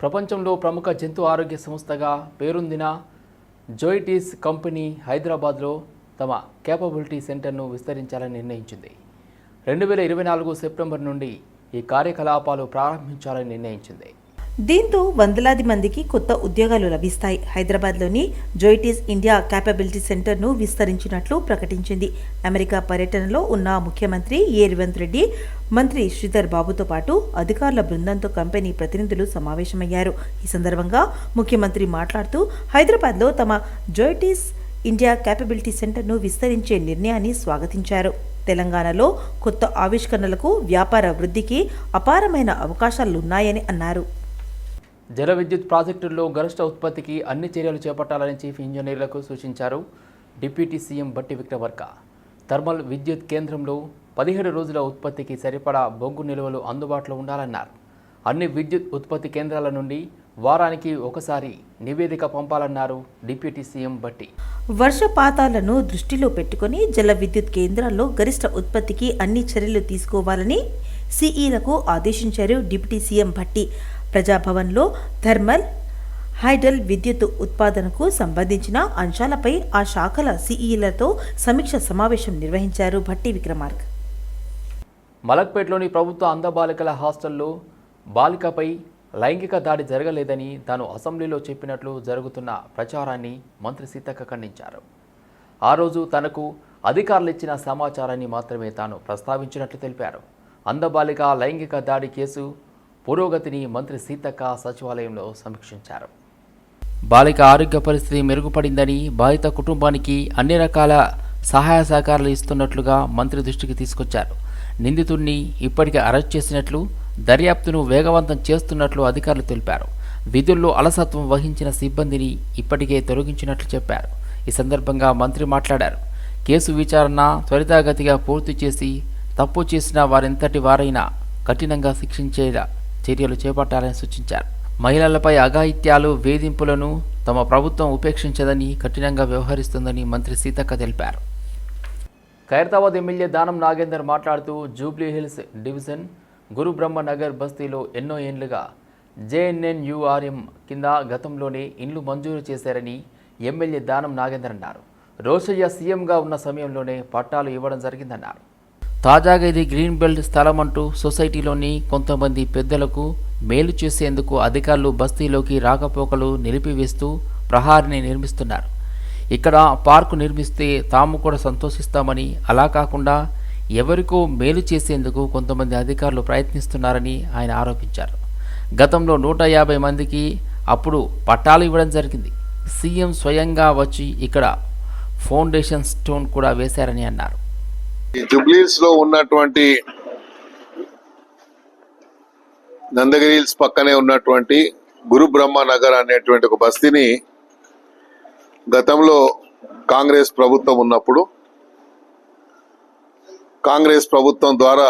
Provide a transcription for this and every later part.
ప్రపంచంలో ప్రముఖ జంతు ఆరోగ్య సంస్థగా పేరొందిన జోయిటీస్ కంపెనీ హైదరాబాద్లో తమ కేపబిలిటీ సెంటర్ను విస్తరించాలని నిర్ణయించింది. రెండు వేల ఇరవై నాలుగు సెప్టెంబర్ నుండి ఈ కార్యకలాపాలు ప్రారంభించాలని నిర్ణయించింది. దీంతో వందలాది మందికి కొత్త ఉద్యోగాలు లభిస్తాయి. హైదరాబాద్లోని జోయిటీస్ ఇండియా క్యాపబిలిటీ సెంటర్ను విస్తరించినట్లు ప్రకటించింది. అమెరికా పర్యటనలో ఉన్న ముఖ్యమంత్రి ఏ. రేవంత్ రెడ్డి మంత్రి శ్రీధర్ బాబుతో పాటు అధికారుల బృందంతో కంపెనీ ప్రతినిధులు సమావేశమయ్యారు. ఈ సందర్భంగా ముఖ్యమంత్రి మాట్లాడుతూ హైదరాబాద్లో తమ జోయిటీస్ ఇండియా క్యాపబిలిటీ సెంటర్ను విస్తరించే నిర్ణయాన్ని స్వాగతించారు. తెలంగాణలో కొత్త ఆవిష్కరణలకు వ్యాపార వృద్ధికి అపారమైన అవకాశాలున్నాయని అన్నారు. జల విద్యుత్ ప్రాజెక్టుల్లో గరిష్ట ఉత్పత్తికి అన్ని చర్యలు చేపట్టాలని చీఫ్ ఇంజనీర్లకు సూచించారు డిప్యూటీ సీఎం బట్టి విక్రవర్క. థర్మల్ విద్యుత్ కేంద్రంలో పదిహేడు రోజుల ఉత్పత్తికి సరిపడా బొగ్గు నిల్వలు అందుబాటులో ఉండాలన్నారు. అన్ని విద్యుత్ ఉత్పత్తి కేంద్రాల నుండి వారానికి ఒకసారి నివేదిక పంపాలన్నారు డిప్యూటీ సీఎం బట్టి. వర్షపాతాలను దృష్టిలో పెట్టుకుని జల విద్యుత్ కేంద్రాల్లో గరిష్ట ఉత్పత్తికి అన్ని చర్యలు తీసుకోవాలని సిఈలకు ఆదేశించారు డిప్యూటీ సీఎం భట్టి ప్రజాభవన్లో థర్మల్ హైడల్ విద్యుత్ ఉత్పాదనకు సంబంధించిన అంశాలపై ఆ శాఖల సీఈలతో సమీక్ష సమావేశం నిర్వహించారు భట్టి విక్రమార్క్. మలక్పేటలోని ప్రభుత్వ అందబాలికల హాస్టల్లో బాలికపై లైంగిక దాడి జరగలేదని తాను అసెంబ్లీలో చెప్పినట్లు జరుగుతున్న ప్రచారాన్ని మంత్రి సీతక్క ఖండించారు. ఆ రోజు తనకు అధికారులు ఇచ్చిన సమాచారాన్ని మాత్రమే తాను ప్రస్తావించినట్లు తెలిపారు. అందబాలిక లైంగిక దాడి కేసు పురోగతిని మంత్రి సీతక్క సచివాలయంలో సమీక్షించారు. బాలిక ఆరోగ్య పరిస్థితి మెరుగుపడిందని బాధిత కుటుంబానికి అన్ని రకాల సహాయ సహకారాలు ఇస్తున్నట్లుగా మంత్రి దృష్టికి తీసుకొచ్చారు. నిందితుడిని ఇప్పటికే అరెస్ట్ చేసినట్లు దర్యాప్తును వేగవంతం చేస్తున్నట్లు అధికారులు తెలిపారు. విధుల్లో అలసత్వం వహించిన సిబ్బందిని ఇప్పటికే తొలగించినట్లు చెప్పారు. ఈ సందర్భంగా మంత్రి మాట్లాడారు. కేసు విచారణ త్వరితగతిగా పూర్తి చేసి తప్పు చేసిన వారెంతటి వారైనా కఠినంగా శిక్షించేలా చర్యలు చేపట్టాలని సూచించారు. మహిళలపై అఘాయిత్యాలు వేధింపులను తమ ప్రభుత్వం ఉపేక్షించదని కఠినంగా వ్యవహరిస్తుందని మంత్రి సీతక్క తెలిపారు. ఖైరతాబాద్ ఎమ్మెల్యే దానం నాగేందర్ మాట్లాడుతూ జూబ్లీ హిల్స్ డివిజన్ గురు నగర్ బస్తీలో ఎన్నో ఏండ్లుగా జేఎన్ఎన్యుఆర్ఎం కింద గతంలోనే ఇండ్లు మంజూరు చేశారని ఎమ్మెల్యే దానం నాగేందర్ అన్నారు. రోషయ్య సీఎంగా ఉన్న సమయంలోనే పట్టాలు ఇవ్వడం జరిగిందన్నారు. తాజాగా ఇది గ్రీన్ బెల్ట్ స్థలం అంటూ సొసైటీలోని కొంతమంది పెద్దలకు మేలు చేసేందుకు అధికారులు బస్తీలోకి రాకపోకలు నిలిపివేస్తూ ప్రహారిని నిర్మిస్తున్నారు. ఇక్కడ పార్కు నిర్మిస్తే తాము కూడా సంతోషిస్తామని అలా కాకుండా ఎవరికో మేలు చేసేందుకు కొంతమంది అధికారులు ప్రయత్నిస్తున్నారని ఆయన ఆరోపించారు. గతంలో నూట యాభై మందికి అప్పుడు పట్టాలు ఇవ్వడం జరిగింది. సీఎం స్వయంగా వచ్చి ఇక్కడ ఫౌండేషన్ స్టోన్ కూడా వేశారని అన్నారు. ఈ జుబ్లీస్లో ఉన్నటువంటి నందగిరి హిల్స్ పక్కనే ఉన్నటువంటి గురు బ్రహ్మ నగర్ అనేటువంటి ఒక బస్తీని గతంలో కాంగ్రెస్ ప్రభుత్వం ఉన్నప్పుడు కాంగ్రెస్ ప్రభుత్వం ద్వారా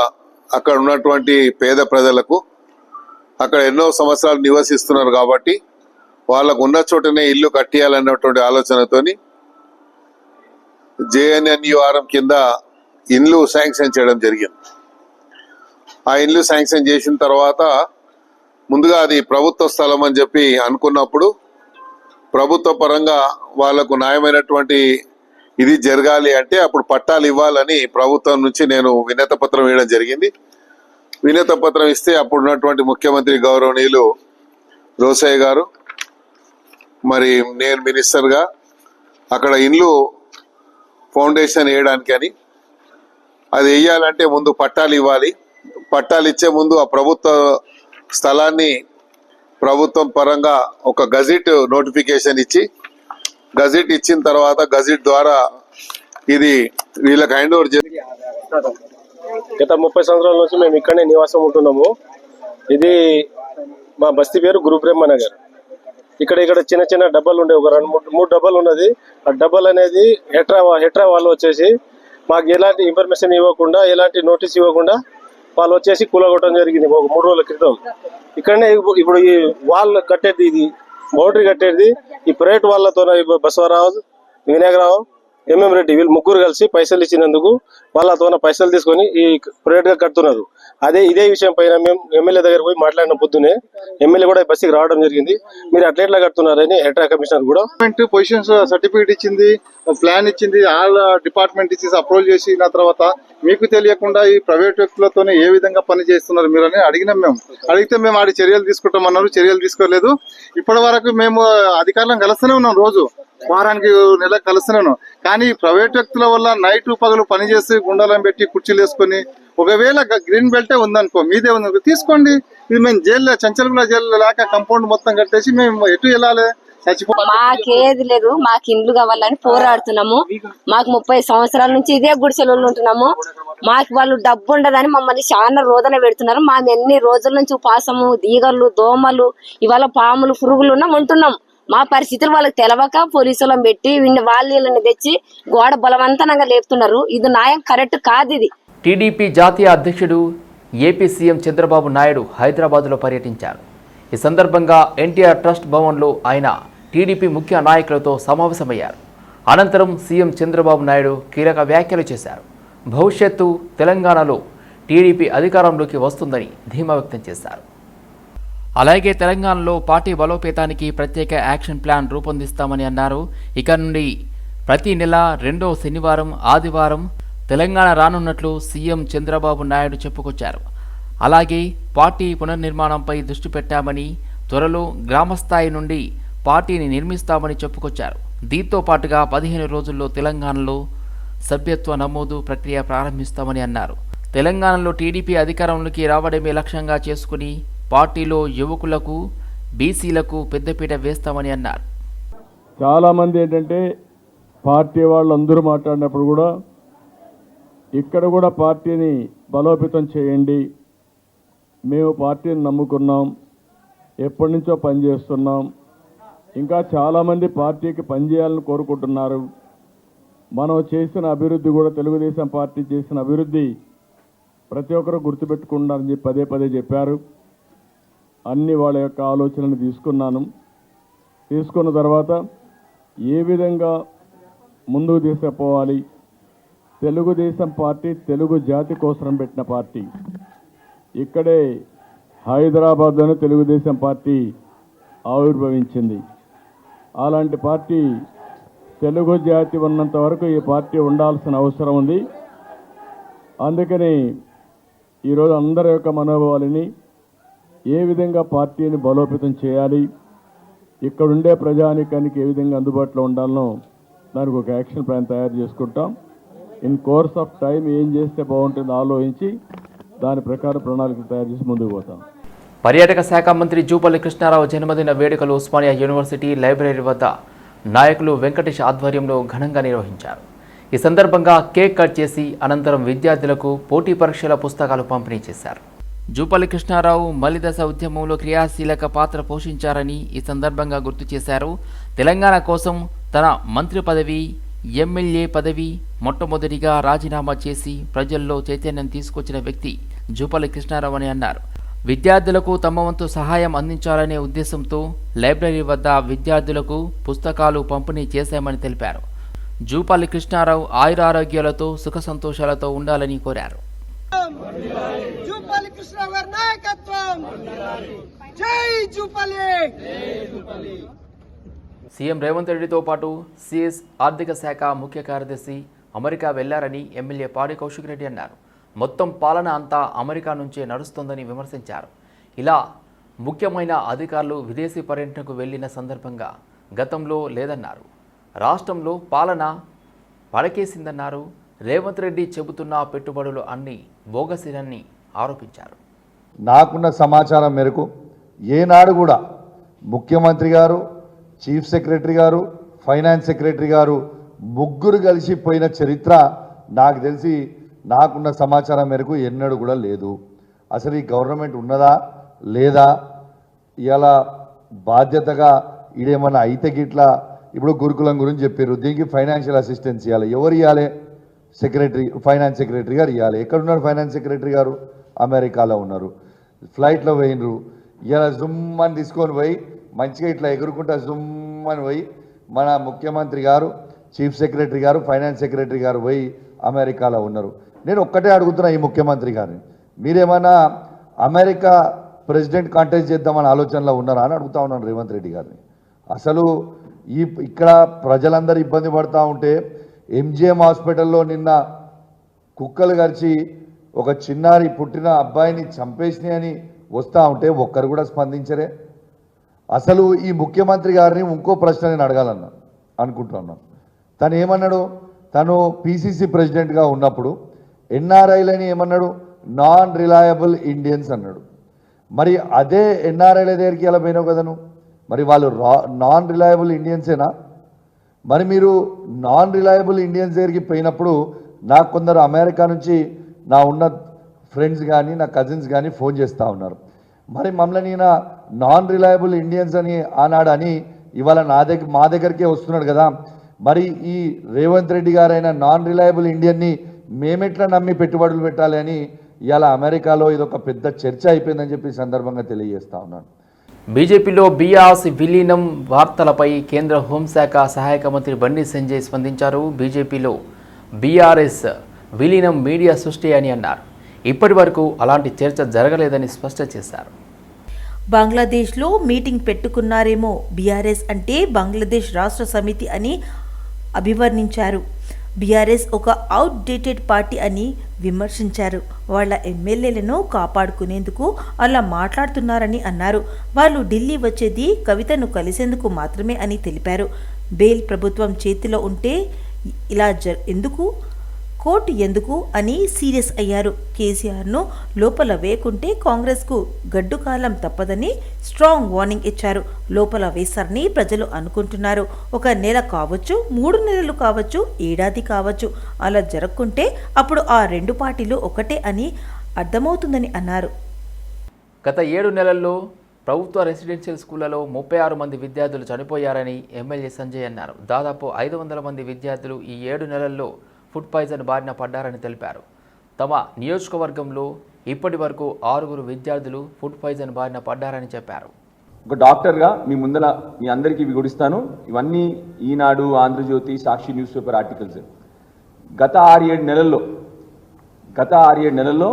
అక్కడ ఉన్నటువంటి పేద ప్రజలకు అక్కడ ఎన్నో సంవత్సరాలు నివసిస్తున్నారు కాబట్టి వాళ్ళకు ఉన్న చోటనే ఇల్లు కట్టేయాలన్నటువంటి ఆలోచనతోని జేఎన్ఎన్యుఆర్ఎం కింద ఇండ్లు శాంక్షన్ చేయడం జరిగింది. ఆ ఇండ్లు శాంక్షన్ చేసిన తర్వాత ముందుగా అది ప్రభుత్వ స్థలం అని చెప్పి అనుకున్నప్పుడు ప్రభుత్వ పరంగా వాళ్ళకు న్యాయమైనటువంటి ఇది జరగాలి అంటే అప్పుడు పట్టాలు ఇవ్వాలని ప్రభుత్వం నుంచి నేను వినత పత్రం వేయడం జరిగింది. వినత పత్రం ఇస్తే అప్పుడు ఉన్నటువంటి ముఖ్యమంత్రి గౌరవనీయులు రోసయ్య గారు మరి నేను మినిస్టర్గా అక్కడ ఇండ్లు ఫౌండేషన్ వేయడానికి అని అది వేయాలంటే ముందు పట్టాలు ఇవ్వాలి. పట్టాలు ఇచ్చే ముందు ఆ ప్రభుత్వ స్థలాన్ని ప్రభుత్వం పరంగా ఒక గజిట్ నోటిఫికేషన్ ఇచ్చి గజిట్ ఇచ్చిన తర్వాత గజిట్ ద్వారా ఇది వీళ్ళకి హ్యాండ్ ఓవర్ గత ముప్పై సంవత్సరాల నుంచి మేము ఇక్కడనే నివాసం ఉంటున్నాము. ఇది మా బస్తీ పేరు గురు నగర్. ఇక్కడ ఇక్కడ చిన్న చిన్న డబ్బాలు ఉండే ఒక రెండు మూడు మూడు డబ్బాలు ఉన్నది. ఆ డబ్బాలు అనేది హెట్రా హెట్రా వాళ్ళు వచ్చేసి మాకు ఎలాంటి ఇన్ఫర్మేషన్ ఇవ్వకుండా ఎలాంటి నోటీస్ ఇవ్వకుండా వాళ్ళు వచ్చేసి కూలగొట్టడం జరిగింది ఒక మూడు రోజుల క్రితం. ఇక్కడనే ఇప్పుడు ఈ వాల్ కట్టేది ఇది బౌండరీ కట్టేది ఈ ప్రైవేట్ వాళ్ళతో బసవరావు వినాయకరావు ఎంఎం రెడ్డి వీళ్ళు ముగ్గురు కలిసి పైసలు ఇచ్చినందుకు వాళ్ళతోన పైసలు తీసుకొని ఈ ప్రైవేట్గా కడుతున్నారు. అదే ఇదే విషయం పైన మేము ఎమ్మెల్యే దగ్గర పోయి మాట్లాడిన పొద్దునే ఎమ్మెల్యే కూడా ఈ బస్సుకి రావడం జరిగింది. మీరు అట్లా ఎట్లా కడుతున్నారని హెడ్ కమిషనర్ కూడా పొజిషన్స్ సర్టిఫికేట్ uh, ఇచ్చింది uh, ప్లాన్ ఇచ్చింది ఆల్ డిపార్ట్మెంట్ ఇచ్చి అప్రూవల్ చేసిన తర్వాత మీకు తెలియకుండా ఈ ప్రైవేట్ వ్యక్తులతోనే ఏ విధంగా పని చేస్తున్నారు మీరు అని అడిగినాం మేము. అడిగితే మేము ఆడి చర్యలు తీసుకుంటామన్నారు చర్యలు తీసుకోలేదు. ఇప్పటి వరకు మేము uh, అధికారులను కలుస్తూనే ఉన్నాం రోజు. వారానికి నెల కలుస్తున్నాను. కానీ ప్రైవేట్ వ్యక్తుల వల్ల నైట్ పగలు పనిచేసి గుండాలను పెట్టి కుర్చీలు వేసుకొని ఒకవేళ గ్రీన్ బెల్టే ఉందనుకో మీదే ఉంది తీసుకోండి. ఇది మేము జైల్లో చంచలగూడ జైల్లో లేక కంపౌండ్ మొత్తం కట్టేసి మేము ఎటు వెళ్ళాలి? మాకేది లేదు మాకు ఇండ్లు కావాలని పోరాడుతున్నాము. మాకు ముప్పై సంవత్సరాల నుంచి ఇదే గుడిసెలు ఉంటున్నాము. మాకు వాళ్ళు డబ్బు ఉండదని మమ్మల్ని చాలా రోదన పెడుతున్నారు. మేము ఎన్ని రోజుల నుంచి ఉపాసము దీగలు దోమలు ఇవాళ పాములు పురుగులు ఉన్నాం ఉంటున్నాం. మా పరిస్థితులు వాళ్ళకి తెలవక పోలీసులను పెట్టి వీళ్ళని తెచ్చి గోడ బలవంతంగా లేపుతున్నారు. ఇది న్యాయం కరెక్ట్ కాదు ఇది. టీడీపీ జాతీయ అధ్యక్షుడు ఏపీ సీఎం చంద్రబాబు నాయుడు హైదరాబాద్లో పర్యటించారు. ఈ సందర్భంగా ఎన్టీఆర్ ట్రస్ట్ భవన్లో ఆయన టీడీపీ ముఖ్య నాయకులతో సమావేశమయ్యారు. అనంతరం సీఎం చంద్రబాబు నాయుడు కీలక వ్యాఖ్యలు చేశారు. భవిష్యత్తు తెలంగాణలో టీడీపీ అధికారంలోకి వస్తుందని ధీమా వ్యక్తం చేశారు. అలాగే తెలంగాణలో పార్టీ బలోపేతానికి ప్రత్యేక యాక్షన్ ప్లాన్ రూపొందిస్తామని అన్నారు. ఇక నుండి ప్రతి నెల రెండో శనివారం ఆదివారం తెలంగాణ రానున్నట్లు సీఎం చంద్రబాబు నాయుడు చెప్పుకొచ్చారు. అలాగే పార్టీ పునర్నిర్మాణంపై దృష్టి పెట్టామని త్వరలో గ్రామస్థాయి నుండి పార్టీని నిర్మిస్తామని చెప్పుకొచ్చారు. దీంతో పాటుగా పదిహేను రోజుల్లో తెలంగాణలో సభ్యత్వ నమోదు ప్రక్రియ ప్రారంభిస్తామని అన్నారు. తెలంగాణలో టీడీపీ అధికారంలోకి రావడమే లక్ష్యంగా చేసుకుని పార్టీలో యువకులకు బీసీలకు పెద్దపీట వేస్తామని అన్నారు. చాలామంది ఏంటంటే పార్టీ వాళ్ళు అందరూ మాట్లాడినప్పుడు కూడా ఇక్కడ కూడా పార్టీని బలోపేతం చేయండి మేము పార్టీని నమ్ముకున్నాం ఎప్పటి నుంచో పనిచేస్తున్నాం ఇంకా చాలామంది పార్టీకి పనిచేయాలని కోరుకుంటున్నారు. మనం చేసిన అభివృద్ధి కూడా తెలుగుదేశం పార్టీ చేసిన అభివృద్ధి ప్రతి ఒక్కరు గుర్తుపెట్టుకుంటారని చెప్పి పదే పదే చెప్పారు. అన్ని వాళ్ళ యొక్క ఆలోచనలు తీసుకున్నాను. తీసుకున్న తర్వాత ఏ విధంగా ముందుకు తీసుకుపోవాలి తెలుగుదేశం పార్టీ తెలుగు జాతి కోసం పెట్టిన పార్టీ. ఇక్కడే హైదరాబాద్లోనే తెలుగుదేశం పార్టీ ఆవిర్భవించింది. అలాంటి పార్టీ తెలుగు జాతి ఉన్నంత వరకు ఈ పార్టీ ఉండాల్సిన అవసరం ఉంది. అందుకని ఈరోజు అందరి యొక్క మనోభావాలని ఏ విధంగా పార్టీని బలోపేతం చేయాలి? ఇక్కడుండే ప్రజానికానికి ఏ విధంగా అందుబాటులో ఉండాలనో దానికి ఒక యాక్షన్ ప్లాన్ తయారు చేసుకుంటాం. ఇన్ కోర్స్ ఆఫ్ టైం ఏం చేస్తే బాగుంటుందో ఆలోచించి దాని ప్రకారం ప్రణాళికలు తయారు చేసి ముందుకు పోతాం. పర్యాటక శాఖ మంత్రి జూపల్లి కృష్ణారావు జన్మదిన వేడుకలు ఉస్మానియా యూనివర్సిటీ లైబ్రరీ వద్ద నాయకులు వెంకటేష్ ఆధ్వర్యంలో ఘనంగా నిర్వహించారు. ఈ సందర్భంగా కేక్ కట్ చేసి అనంతరం విద్యార్థులకు పోటీ పరీక్షల పుస్తకాలు పంపిణీ చేశారు. జూపల్లి కృష్ణారావు మలిదశ ఉద్యమంలో క్రియాశీలక పాత్ర పోషించారని ఈ సందర్భంగా గుర్తు చేశారు. తెలంగాణ కోసం తన మంత్రి పదవి ఎమ్మెల్యే పదవి మొట్టమొదటిగా రాజీనామా చేసి ప్రజల్లో చైతన్యం తీసుకొచ్చిన వ్యక్తి జూపల్లి కృష్ణారావు అని అన్నారు. విద్యార్థులకు తమ వంతు సహాయం అందించాలనే ఉద్దేశంతో లైబ్రరీ వద్ద విద్యార్థులకు పుస్తకాలు పంపిణీ చేశామని తెలిపారు. జూపల్లి కృష్ణారావు ఆయురారోగ్యాలతో సుఖ సంతోషాలతో ఉండాలని కోరారు. జూపల్లి కృష్ణ గారి నాయకత్వం. జై జూపల్లి. సీఎం రేవంత్ రెడ్డితో పాటు సిఎస్ ఆర్థిక శాఖ ముఖ్య కార్యదర్శి అమెరికా వెళ్ళారని ఎమ్మెల్యే పాడి కౌశిక్ రెడ్డి అన్నారు. మొత్తం పాలన అంతా అమెరికా నుంచే నడుస్తోందని విమర్శించారు. ఇలా ముఖ్యమైన అధికారులు విదేశీ పర్యటనకు వెళ్ళిన సందర్భంగా గతంలో లేదన్నారు. రాష్ట్రంలో పాలన పడకేసిందన్నారు. రేవంత్ రెడ్డి చెబుతున్న పెట్టుబడులు అన్నీ బోగసిరని ఆరోపించారు. నాకున్న సమాచారం మేరకు ఏనాడు కూడా ముఖ్యమంత్రి గారు చీఫ్ సెక్రటరీ గారు ఫైనాన్స్ సెక్రటరీ గారు ముగ్గురు కలిసి పోయిన చరిత్ర నాకు తెలిసి నాకున్న సమాచారం మేరకు ఎన్నడూ కూడా లేదు. అసలు ఈ గవర్నమెంట్ ఉన్నదా లేదా ఇలా బాధ్యతగా ఇదేమన్నా అయితే గిట్లా ఇప్పుడు గురుకులం గురించి చెప్పారు దీనికి ఫైనాన్షియల్ అసిస్టెన్స్ ఇవ్వాలి ఎవరు ఇవ్వాలి సెక్రటరీ ఫైనాన్స్ సెక్రటరీ గారు ఇవ్వాలి ఎక్కడున్నారు ఫైనాన్స్ సెక్రటరీ గారు? అమెరికాలో ఉన్నారు. ఫ్లైట్లో పోయినరు. ఇలా జుమ్ అని తీసుకొని పోయి మంచిగా ఇట్లా ఎగురుకుంటా జుమ్ అని పోయి మన ముఖ్యమంత్రి గారు చీఫ్ సెక్రటరీ గారు ఫైనాన్స్ సెక్రటరీ గారు పోయి అమెరికాలో ఉన్నారు. నేను ఒక్కటే అడుగుతున్నా ఈ ముఖ్యమంత్రి గారిని. మీరేమైనా అమెరికా ప్రెసిడెంట్ కాంటెస్ట్ చేద్దామని ఆలోచనలో ఉన్నారా అని అడుగుతా ఉన్నాను రేవంత్ రెడ్డి గారిని. అసలు ఈ ఇక్కడ ప్రజలందరూ ఇబ్బంది పడుతూ ఉంటే ఎంజిఎం హాస్పిటల్లో నిన్న కుక్కలు గరిచి ఒక చిన్నారి పుట్టిన అబ్బాయిని చంపేసినాయని అని వస్తూ ఉంటే ఒక్కరు కూడా స్పందించరే. అసలు ఈ ముఖ్యమంత్రి గారిని ఇంకో ప్రశ్న నేను అడగాలన్నా అనుకుంటున్నాను తను ఏమన్నాడు? తను పిసిసి ప్రెసిడెంట్గా ఉన్నప్పుడు ఎన్ఆర్ఐలని ఏమన్నాడు? నాన్ రిలయబుల్ ఇండియన్స్ అన్నాడు. మరి అదే ఎన్ఆర్ఐల దగ్గరికి ఎలా పోయినావు కదను? మరి వాళ్ళు రా నాన్ రిలయబుల్ ఇండియన్సేనా మరి మీరు నాన్ రిలయబుల్ ఇండియన్స్ దగ్గరికి పోయినప్పుడు నాకు కొందరు అమెరికా నుంచి నా ఉన్న ఫ్రెండ్స్ కానీ నా కజిన్స్ కానీ ఫోన్ చేస్తూ ఉన్నారు. మరి మమ్మల్ని నా నాన్ రిలయబుల్ ఇండియన్స్ అని ఆనాడు అని ఇవాళ నా దగ్గర మా దగ్గరికే వస్తున్నాడు కదా. మరి ఈ రేవంత్ రెడ్డి గారైన నాన్ రిలయబుల్ ఇండియన్ని మేమెట్లా నమ్మి పెట్టుబడులు పెట్టాలి అని ఇవాళ అమెరికాలో ఇదొక పెద్ద చర్చ అయిపోయిందని చెప్పి సందర్భంగా తెలియజేస్తా ఉన్నాను. బీజేపీలో బీఆర్స్ విలీనం వార్తలపై కేంద్ర హోంశాఖ సహాయక మంత్రి బండి సంజయ్ స్పందించారు. బీజేపీలో బీఆర్ఎస్ విలీనం మీడియా సృష్టి అని అన్నారు. ఇప్పటి వరకు అలాంటి చర్చ జరగలేదని స్పష్టం చేశారు. బంగ్లాదేశ్లో మీటింగ్ పెట్టుకున్నారేమో బీఆర్ఎస్ అంటే బంగ్లాదేశ్ రాష్ట్ర సమితి అని అభివర్ణించారు. బీఆర్ఎస్ ఒక అవుట్డేటెడ్ పార్టీ అని విమర్శించారు. వాళ్ళ ఎమ్మెల్యేలను కాపాడుకునేందుకు అలా మాట్లాడుతున్నారని అన్నారు. వాళ్ళు ఢిల్లీ వచ్చేది కవితను కలిసేందుకు మాత్రమే అని తెలిపారు. బెయిల్ ప్రభుత్వం చేతిలో ఉంటే ఇలా జ ఎందుకు? కోర్టు ఎందుకు అని సీరియస్ అయ్యారు. కేసీఆర్ను లోపల వేయకుంటే కాంగ్రెస్కు గడ్డుకాలం తప్పదని స్ట్రాంగ్ వార్నింగ్ ఇచ్చారు. లోపల వేశారని ప్రజలు అనుకుంటున్నారు. ఒక నెల కావచ్చు మూడు నెలలు కావచ్చు ఏడాది కావచ్చు. అలా జరగకుంటే అప్పుడు ఆ రెండు పార్టీలు ఒకటే అని అర్థమవుతుందని అన్నారు. గత ఏడు నెలల్లో ప్రభుత్వ రెసిడెన్షియల్ స్కూళ్ళలో ముప్పై ఆరు మంది విద్యార్థులు చనిపోయారని ఎమ్మెల్యే సంజయ్ అన్నారు. దాదాపు ఐదు వందల మంది విద్యార్థులు ఈ ఏడు నెలల్లో ఫుడ్ పాయిజన్ బారిన పడ్డారని తెలిపారు. తమ నియోజకవర్గంలో ఇప్పటి వరకు ఆరుగురు విద్యార్థులు ఫుడ్ పాయిజన్ బారిన పడ్డారని చెప్పారు. ఒక డాక్టర్గా మీ ముందర మీ అందరికీ ఇవి గుడిస్తాను ఇవన్నీ Eenadu Andhra Jyothi Sakshi news paper articles. గత ఆరు ఏడు నెలల్లో గత ఆరు ఏడు నెలల్లో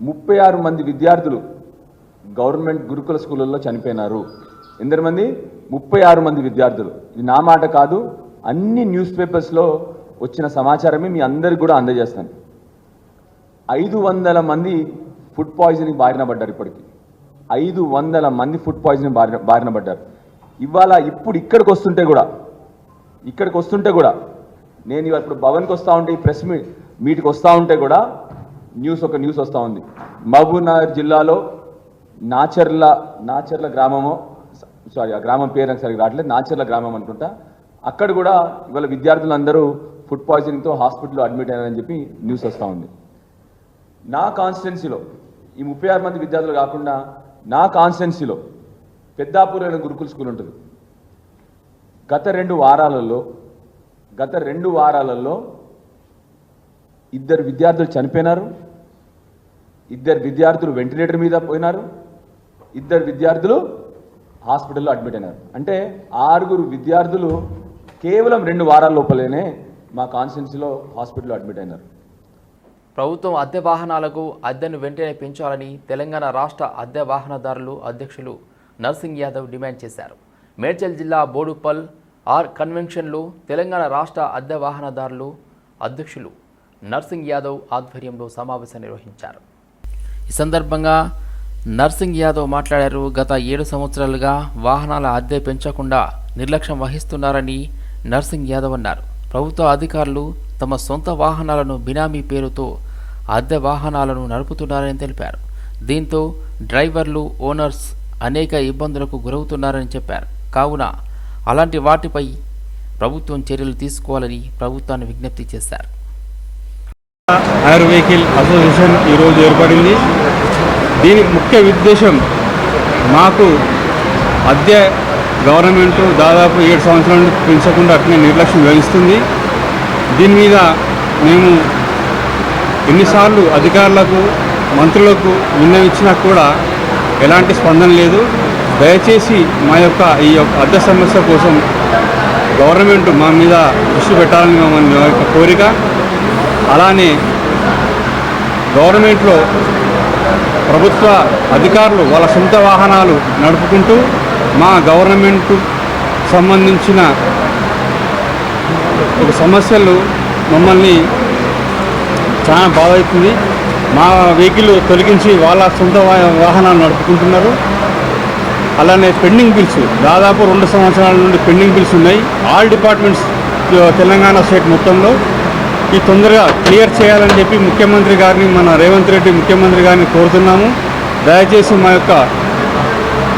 ముప్పై ఆరు మంది విద్యార్థులు గవర్నమెంట్ గురుకుల స్కూళ్ళల్లో చనిపోయినారు. ఎందరు మంది? ముప్పై ఆరు మంది విద్యార్థులు. ఇది నా మాట కాదు. అన్ని న్యూస్ పేపర్స్లో వచ్చిన సమాచారమే మీ అందరికి కూడా అందజేస్తాను. ఐదు వందల మంది ఫుడ్ పాయిజనింగ్ బారిన పడ్డారు ఇప్పటికి. ఐదు వందల మంది ఫుడ్ పాయిజనింగ్ బారిన బారిన పడ్డారు. ఇవాళ ఇప్పుడు ఇక్కడికి వస్తుంటే కూడా ఇక్కడికి వస్తుంటే కూడా నేను ఇవాళ ఇప్పుడు భవన్కి వస్తూ ఉంటే ఈ ప్రెస్ మీట్ మీట్కి వస్తూ ఉంటే కూడా న్యూస్ ఒక న్యూస్ వస్తూ ఉంది. మహబూబ్నగర్ జిల్లాలో నాచర్ల నాచర్ల గ్రామము సారీ ఆ గ్రామం పేరు నాకు సరిగ్గా రావట్లేదు నాచర్ల గ్రామం అనుకుంటా. అక్కడ కూడా ఇవాళ విద్యార్థులందరూ ఫుడ్ పాయిజనింగ్తో హాస్పిటల్లో అడ్మిట్ అయ్యారని చెప్పి న్యూస్ వస్తూ ఉంది. నా కాన్స్టిట్యున్సీలో ఈ ముప్పై ఆరు మంది విద్యార్థులు కాకుండా నా కాన్స్టిట్యున్సీలో పెద్దాపూర్ అనే గురుకుల స్కూల్ ఉంటుంది. గత రెండు వారాలలో గత రెండు వారాలలో ఇద్దరు విద్యార్థులు చనిపోయినారు ఇద్దరు విద్యార్థులు వెంటిలేటర్ మీద పోయినారు ఇద్దరు విద్యార్థులు హాస్పిటల్లో అడ్మిట్ అయినారు. అంటే ఆరుగురు విద్యార్థులు కేవలం రెండు వారాల లోపలేనే మా కాన్స్టిట్యున్సీలో హాస్పిటల్లో అడ్మిట్ అయినారు. ప్రభుత్వం అద్దె వాహనాలకు అద్దెను వెంటనే పెంచాలని తెలంగాణ రాష్ట్ర అద్దె వాహనదారులు అధ్యక్షులు నర్సింగ్ యాదవ్ డిమాండ్ చేశారు. మేడ్చల్ జిల్లా బోడుపల్ ఆర్ కన్వెన్షన్లో తెలంగాణ రాష్ట్ర అద్దె వాహనదారులు అధ్యక్షులు నర్సింగ్ యాదవ్ ఆధ్వర్యంలో సమావేశం నిర్వహించారు. ఈ సందర్భంగా నర్సింగ్ యాదవ్ మాట్లాడారు. గత ఏడు సంవత్సరాలుగా వాహనాల అద్దె పెంచకుండా నిర్లక్ష్యం వహిస్తున్నారని నర్సింగ్ యాదవ్ అన్నారు. ప్రభుత్వ అధికారులు తమ సొంత వాహనాలను బినామీ పేరుతో అద్దె వాహనాలను నడుపుతున్నారని తెలిపారు. దీంతో డ్రైవర్లు ఓనర్స్ అనేక ఇబ్బందులకు గురవుతున్నారని చెప్పారు. కావున అలాంటి వాటిపై ప్రభుత్వం చర్యలు తీసుకోవాలని ప్రభుత్వాన్ని విజ్ఞప్తి చేశారు. హైర్ వెహికల్ అసోసియేషన్ ఈరోజు ఏర్పడింది. దీని ముఖ్య ఉద్దేశం మాకు అద్దె గవర్నమెంట్ దాదాపు ఏడు సంవత్సరాల నుండి పెంచకుండా అట్లే నిర్లక్ష్యం వహిస్తుంది. దీని మీద మేము ఎన్నిసార్లు అధికారులకు మంత్రులకు విన్నవించినా కూడా ఎలాంటి స్పందన లేదు. దయచేసి మా యొక్క ఈ యొక్క అద్దె సమస్య కోసం గవర్నమెంట్ మా మీద దృష్టి పెట్టాలని మమ్మల్ని మా యొక్క కోరిక. అలానే గవర్నమెంట్లో ప్రభుత్వ అధికారులు వాళ్ళ సొంత వాహనాలు నడుపుకుంటూ మా గవర్నమెంట్ సంబంధించిన ఒక సమస్యలు మమ్మల్ని చాలా బాధ అవుతుంది మా వెహికల్ తొలగించి వాళ్ళ సొంత వాహనాలు నడుపుకుంటున్నారు. అలానే పెండింగ్ బిల్స్ దాదాపు రెండు సంవత్సరాల నుండి పెండింగ్ బిల్స్ ఉన్నాయి. ఆల్ డిపార్ట్మెంట్స్ తెలంగాణ స్టేట్ మొత్తంలో. ఈ తొందరగా క్లియర్ చేయాలని చెప్పి ముఖ్యమంత్రి గారిని మన రేవంత్ రెడ్డి ముఖ్యమంత్రి గారిని కోరుతున్నాము. దయచేసి మా యొక్క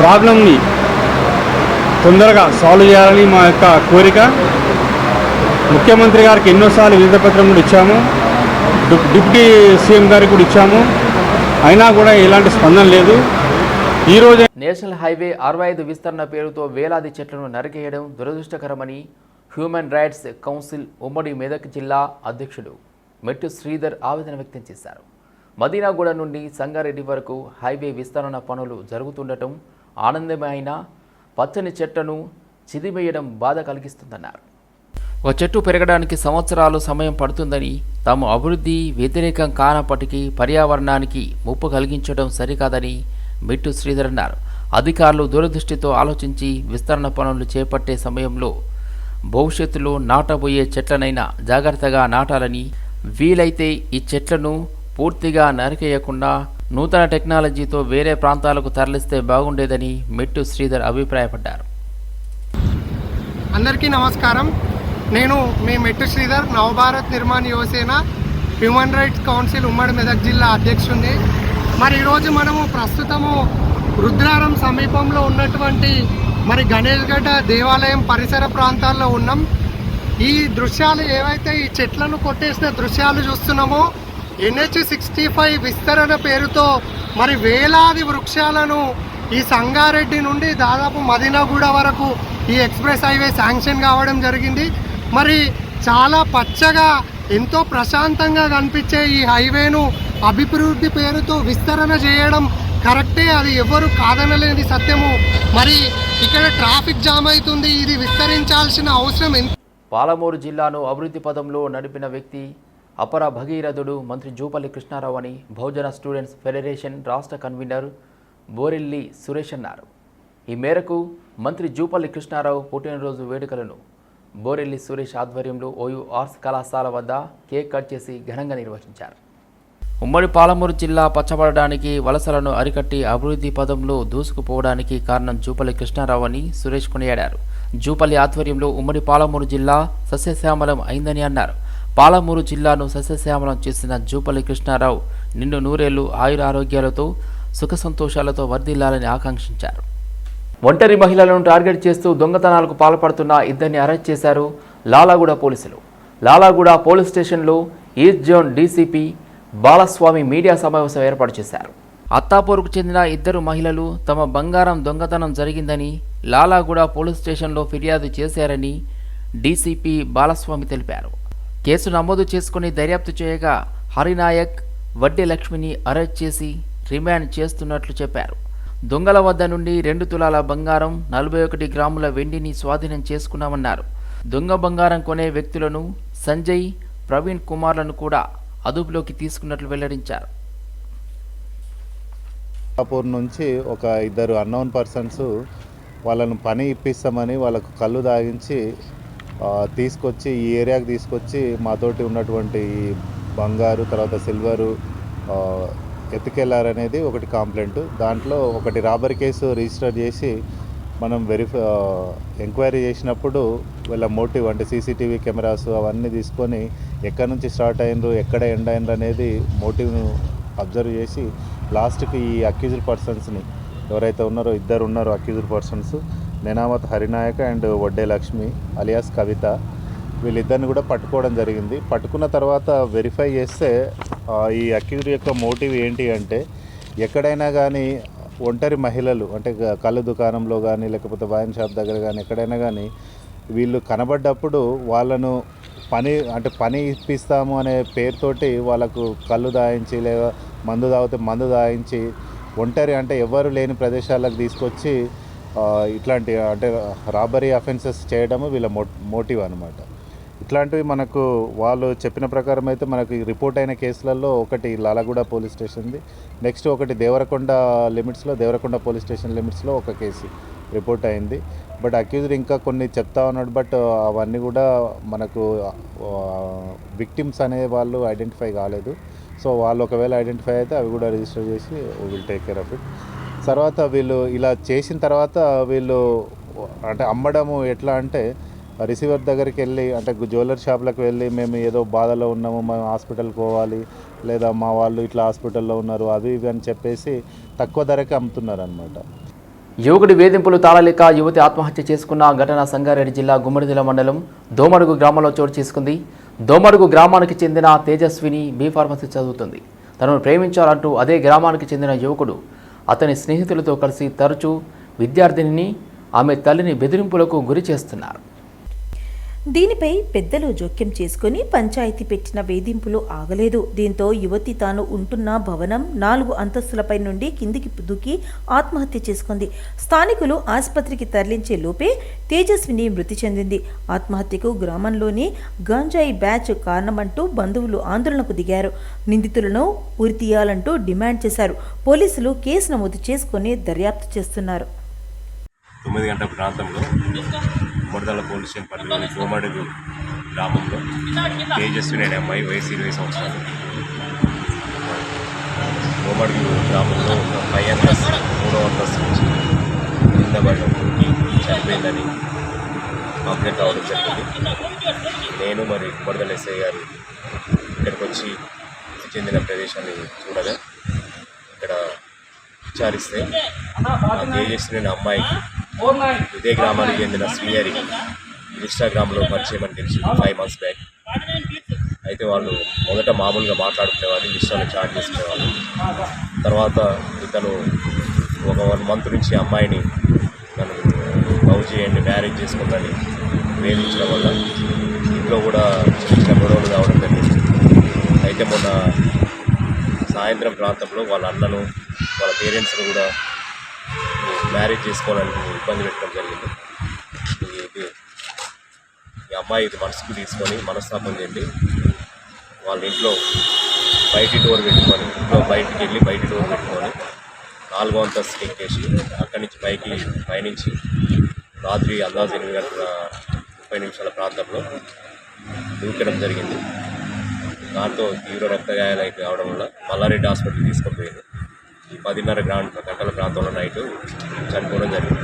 ప్రాబ్లంని తొందరగా సాల్వ్ చేయాలని మా యొక్క కోరిక. ముఖ్యమంత్రి గారికి ఎన్నోసార్లు వివిధ పత్రం కూడా ఇచ్చాము. డిప్యూటీ సీఎం గారికి కూడా ఇచ్చాము. అయినా కూడా ఎలాంటి స్పందన లేదు. ఈరోజు నేషనల్ హైవే అరవై ఐదు విస్తరణ పేరుతో వేలాది చెట్లను నరికేయడం దురదృష్టకరమని హ్యూమన్ రైట్స్ కౌన్సిల్ ఉమ్మడి మెదక్ జిల్లా అధ్యక్షుడు మెట్టు శ్రీధర్ ఆవేదన వ్యక్తం చేశారు. మదీనాగూడ నుండి సంగారెడ్డి వరకు హైవే విస్తరణ పనులు జరుగుతుండటం ఆనందమైన పచ్చని చెట్లను చిదిమేయడం బాధ కలిగిస్తుందన్నారు. ఒక చెట్టు పెరగడానికి సంవత్సరాలు సమయం పడుతుందని తాము అభివృద్ధి వ్యతిరేకం కానప్పటికీ పర్యావరణానికి ముప్పు కలిగించడం సరికాదని మిట్టు శ్రీధర్ అన్నారు. అధికారులు దూరదృష్టితో ఆలోచించి విస్తరణ పనులు చేపట్టే సమయంలో భవిష్యత్తులో నాటబోయే చెట్లనైనా జాగ్రత్తగా నాటాలని వీలైతే ఈ చెట్లను పూర్తిగా నరికేయకుండా నూతన టెక్నాలజీతో వేరే ప్రాంతాలకు తరలిస్తే బాగుండేదని మెట్టు శ్రీధర్ అభిప్రాయపడ్డారు. అందరికీ నమస్కారం. నేను మీ మెట్టు శ్రీధర్ నవభారత్ నిర్మాణ యువసేన హ్యూమన్ రైట్స్ కౌన్సిల్ ఉమ్మడి మెదక్ జిల్లా అధ్యక్షుడిని మరి ఈరోజు మనము ప్రస్తుతము రుద్రారం సమీపంలో ఉన్నటువంటి మరి గణేష్ గడ్డ దేవాలయం పరిసర ప్రాంతాల్లో ఉన్నాం. ఈ దృశ్యాలు ఏవైతే ఈ చెట్లను కొట్టేసిన దృశ్యాలు చూస్తున్నామో ఎన్హెచ్ సిక్స్టీ ఫైవ్ విస్తరణ పేరుతో మరి వేలాది వృక్షాలను ఈ సంగారెడ్డి నుండి దాదాపు మదినగూడ వరకు ఈ ఎక్స్ప్రెస్ హైవే శాంక్షన్ కావడం జరిగింది. మరి చాలా పచ్చగా ఎంతో ప్రశాంతంగా కనిపించే ఈ హైవేను అభివృద్ధి పేరుతో విస్తరణ చేయడం కరెక్టే? అది ఎవరు కాదనలేని సత్యము. మరి ఇక్కడ ట్రాఫిక్ జామ్ అవుతుంది. ఇది విస్తరించాల్సిన అవసరం ఎంత? పాలమూరు జిల్లాను అభివృద్ధి పదంలో నడిపిన వ్యక్తి అపర భగీరథుడు మంత్రి జూపల్లి కృష్ణారావు అని బహుజన స్టూడెంట్స్ ఫెడరేషన్ రాష్ట్ర కన్వీనర్ బోరెల్లి సురేష్ అన్నారు. ఈ మేరకు మంత్రి జూపల్లి కృష్ణారావు పుట్టినరోజు వేడుకలను బోరెల్లి సురేష్ ఆధ్వర్యంలో ఓయూ ఆర్ట్స్ కళాశాల వద్ద కేక్ కట్ చేసి ఘనంగా నిర్వహించారు. ఉమ్మడి పాలమూరు జిల్లా పచ్చబడడానికి వలసలను అరికట్టి అభివృద్ధి పదంలో దూసుకుపోవడానికి కారణం జూపల్లి కృష్ణారావు అని సురేష్ కొనియాడారు. జూపల్లి ఆధ్వర్యంలో ఉమ్మడి పాలమూరు జిల్లా సస్యశ్యామలం అయిందని అన్నారు. పాలమూరు జిల్లాను సస్యశ్యామలం చేసిన జూపల్లి కృష్ణారావు నిండు నూరేళ్ళు ఆయురారోగ్యాలతో సుఖ సంతోషాలతో వర్ధిల్లాలని ఆకాంక్షించారు. ఒంటరి మహిళలను టార్గెట్ చేస్తూ దొంగతనాలకు పాల్పడుతున్న ఇద్దరిని అరెస్ట్ చేశారు లాలాగూడ పోలీసులు. లాలాగూడ పోలీస్ స్టేషన్లో east zone DCP Balaswamy media సమావేశం ఏర్పాటు చేశారు. అత్తాపూర్కు చెందిన ఇద్దరు మహిళలు తమ బంగారం దొంగతనం జరిగిందని లాలాగూడ పోలీస్ స్టేషన్లో ఫిర్యాదు చేశారని డీసీపీ బాలస్వామి తెలిపారు. కేసు నమోదు చేసుకుని దర్యాప్తు చేయగా హరినాయక్ వడ్డీ లక్ష్మిని అరెస్ట్ చేసి రిమాండ్ చేస్తున్నట్లు చెప్పారు. దొంగల వద్ద నుండి రెండు తులాల బంగారం నలభై ఒకటి గ్రాముల వెండిని స్వాధీనం చేసుకున్నామన్నారు. దొంగ బంగారం కొనే వ్యక్తులను సంజయ్ ప్రవీణ్ కుమార్లను కూడా అదుపులోకి తీసుకున్నట్లు వెల్లడించారు. కాపూర్ నుంచి ఒక ఇద్దరు అన్నోన్ పర్సన్స్ వాళ్ళను పని ఇప్పిస్తామని వాళ్ళకు కళ్ళు దాగించి తీసుకొచ్చి ఈ ఏరియాకి తీసుకొచ్చి మాతోటి ఉన్నటువంటి ఈ బంగారు తర్వాత సిల్వరు ఎత్తుకెళ్ళారనేది ఒకటి కంప్లైంట్. దాంట్లో ఒకటి రాబరీ కేసు రిజిస్టర్ చేసి మనం వెరిఫై ఎంక్వైరీ చేసినప్పుడు వీళ్ళ మోటివ్ అంటే సీసీటీవీ కెమెరాస్ అవన్నీ తీసుకొని ఎక్కడి నుంచి స్టార్ట్ అయినరు ఎక్కడ ఎండ్ అయినరు అనేది మోటివ్ను అబ్జర్వ్ చేసి లాస్ట్కి ఈ అక్యూజ్డ్ పర్సన్స్ని ఎవరైతే ఉన్నారో ఇద్దరు ఉన్నారో accused persons Nenamat Harinayak and Vadde Lakshmi alias Kavitha వీళ్ళిద్దరిని కూడా పట్టుకోవడం జరిగింది. పట్టుకున్న తర్వాత వెరిఫై చేస్తే ఈ అక్యూజ్డ్ యొక్క మోటివ్ ఏంటి అంటే ఎక్కడైనా కానీ ఒంటరి మహిళలు అంటే కళ్ళు దుకాణంలో కానీ లేకపోతే వైన్ షాప్ దగ్గర కానీ ఎక్కడైనా కానీ వీళ్ళు కనబడ్డప్పుడు వాళ్ళను పని అంటే పని ఇప్పిస్తాము అనే పేరుతోటి వాళ్ళకు కళ్ళు దాయించి లేదా మందు తాగితే మందు దాయించి ఒంటరి అంటే ఎవరు లేని ప్రదేశాలకు తీసుకొచ్చి ఇట్లాంటి అంటే రాబరీ అఫెన్సెస్ చేయడము వీళ్ళ మో మోటివ్ అనమాట ఇట్లాంటివి మనకు వాళ్ళు చెప్పిన ప్రకారం అయితే మనకు రిపోర్ట్ అయిన కేసులలో ఒకటి లాలగూడ పోలీస్ స్టేషన్ది నెక్స్ట్ ఒకటి దేవరకొండ లిమిట్స్లో దేవరకొండ పోలీస్ స్టేషన్ లిమిట్స్లో ఒక కేసు రిపోర్ట్ అయింది. బట్ అక్యూజ్డ్ ఇంకా కొన్ని చెప్తా ఉన్నాడు బట్ అవన్నీ కూడా మనకు విక్టిమ్స్ అనే వాళ్ళు ఐడెంటిఫై కాలేదు. సో వాళ్ళు ఒకవేళ ఐడెంటిఫై అయితే అవి కూడా రిజిస్టర్ చేసి will take care of it తర్వాత వీళ్ళు ఇలా చేసిన తర్వాత వీళ్ళు అంటే అమ్మడము ఎట్లా అంటే రిసీవర్ దగ్గరికి వెళ్ళి అంటే జ్యువెలర్ షాప్లకు వెళ్ళి మేము ఏదో బాధలో ఉన్నాము మేము హాస్పిటల్కి పోవాలి లేదా మా వాళ్ళు ఇట్లా హాస్పిటల్లో ఉన్నారు అవి ఇవి అని చెప్పేసి తక్కువ ధరకే అమ్ముతున్నారు అనమాట యువకుడి వేధింపులు తాళలేక యువతి ఆత్మహత్య చేసుకున్న ఘటన సంగారెడ్డి జిల్లా గుమ్మడిదిల మండలం దోమడుగు గ్రామంలో చోటు చేసుకుంది. దోమడుగు గ్రామానికి చెందిన తేజస్విని బీ ఫార్మసీ చదువుతుంది. తనను ప్రేమించాలంటూ అదే గ్రామానికి చెందిన యువకుడు అతని స్నేహితులతో కలిసి తరచూ విద్యార్థినిని ఆమె తల్లిని బెదిరింపులకు గురి చేస్తున్నారు. దీనిపై పెద్దలు జోక్యం చేసుకుని పంచాయతీ పెట్టిన వేధింపులు ఆగలేదు. దీంతో యువతి తాను ఉంటున్న భవనం నాలుగు అంతస్తులపై నుండి కిందికి దూకి ఆత్మహత్య చేసుకుంది. స్థానికులు ఆసుపత్రికి తరలించే లోపే తేజస్విని మృతి చెందింది. ఆత్మహత్యకు గ్రామంలోని గంజాయి బ్యాచ్ కారణమంటూ బంధువులు ఆందోళనకు దిగారు. నిందితులను ఉరి తీయాలంటూ డిమాండ్ చేశారు. పోలీసులు కేసు నమోదు చేసుకుని దర్యాప్తు చేస్తున్నారు. తొమ్మిది గంటల ప్రాంతంలో ముడదల పోలీస్ స్టేషన్ పరిధిలోని కోమడుగు గ్రామంలో తేజస్వి నేను అమ్మాయి వయసు ఇరవై సంవత్సరాలు. కోమడుగు గ్రామంలో ఉన్న పై అంతస్తు మూడో అంతస్తు నుంచి కింద పడడానికి చనిపోయిందని కంప్లైంట్ రావడం జరిగింది. నేను మరి ముడదల ఎస్ఐ గారు ఇక్కడికి వచ్చి చెందిన ప్రదేశాన్ని చూడగా ఇక్కడ విచారిస్తే తేజస్వి తేజస్విని అమ్మాయికి ఇదే గ్రామానికి చెందిన శ్రీహరి ఇన్స్టాగ్రామ్లో పరిచయం అని తెలిసి ఫైవ్ మంత్స్ బ్యాక్ అయితే వాళ్ళు మొదట మామూలుగా మాట్లాడుకునేవాళ్ళు ఇన్స్టాలో చాట్ చేసుకునేవాళ్ళు. తర్వాత ఇతను ఒక వన్ మంత్ నుంచి అమ్మాయిని తను లవ్ చేయండి మ్యారేజ్ చేసుకుందని వేధించడం వల్ల ఇంట్లో కూడా చిన్న చిన్న గొడవలు కావడం జరిగింది. అయితే మొన్న సాయంత్రం ప్రాంతంలో వాళ్ళ అన్నను వాళ్ళ పేరెంట్స్ను కూడా మ్యారేజ్ చేసుకోవాలని ఇబ్బంది పెట్టడం జరిగింది. ఇది ఈ అమ్మాయి ఇది మనసుకు తీసుకొని మనస్తాపం చెంది వాళ్ళ ఇంట్లో బయటి డోర్ పెట్టుకొని ఇంట్లో బయటికి వెళ్ళి బయటి డోర్ పెట్టుకొని నాలుగో అంతస్తు ఎక్కేసి అక్కడి నుంచి పైకి పయనించి రాత్రి అందాజు ఎనిమిది గంటల ముప్పై నిమిషాల ప్రాంతంలో దూకడం జరిగింది. దాంతో తీవ్ర రక్తగాయాలు అయితే కావడం వల్ల మల్లారెడ్డి హాస్పిటల్ తీసుకొని పోయింది పదిన్నర గ్రాండ్ గంటల ప్రాంతంలో నైట్ చనిపోవడం జరిగింది.